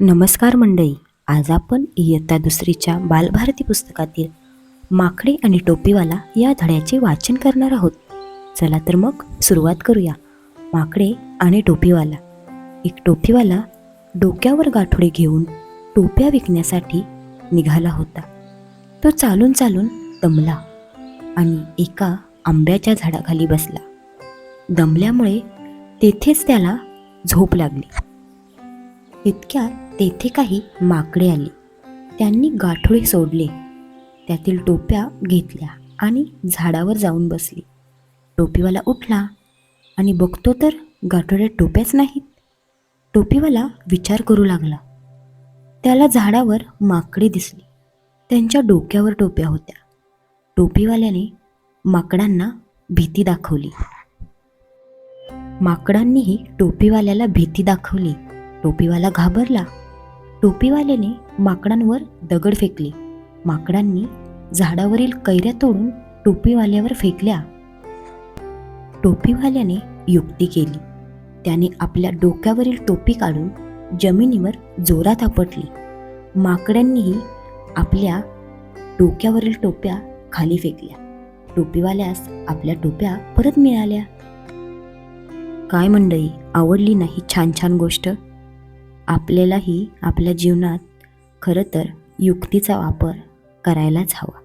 नमस्कार मंडळी आज आपण इयत्ता दुसरीच्या बालभारती पुस्तकातील माकडे आणि टोपीवाला या धड्याचे वाचन करणार आहोत. चला तर मग सुरुवात करूया. माकडे आणि टोपीवाला. एक टोपीवाला डोक्यावर गाठोडे घेऊन टोप्या विकण्यासाठी निघाला होता. तो चालून चालून दमला आणि एका आंब्याच्या झाडाखाली बसला. दमल्यामुळे तेथेच त्याला झोप लागली. इतक्यात तेथे काही माकडे आली. त्यांनी गाठोडे सोडले. त्यातील टोप्या घेतल्या आणि झाडावर जाऊन बसली. टोपीवाला उठला आणि बघतो तर गाठोड्यात टोप्याच नाहीत. टोपीवाला विचार करू लागला. त्याला झाडावर माकडे दिसली. त्यांच्या डोक्यावर टोप्या होत्या. टोपीवाल्याने माकडांना भीती दाखवली. माकडांनीही टोपीवाल्याला भीती दाखवली. टोपीवाला घाबरला. टोपीवाल्याने माकडांवर दगड फेकले. माकडांनी झाडावरील कैऱ्या तोडून टोपीवाल्यावर फेकल्या. टोपीवाल्याने युक्ती केली. त्याने आपल्या डोक्यावरील टोपी काढून जमिनीवर जोरात आपटली. माकडांनीही आपल्या डोक्यावरील टोप्या खाली फेकल्या. टोपीवाल्यास आपल्या टोप्या परत मिळाल्या. काय मंडळी आवडली नाही छान छान गोष्ट? आपल्यालाही आपल्या जीवनात खरं तर युक्तीचा वापर करायलाच हवा.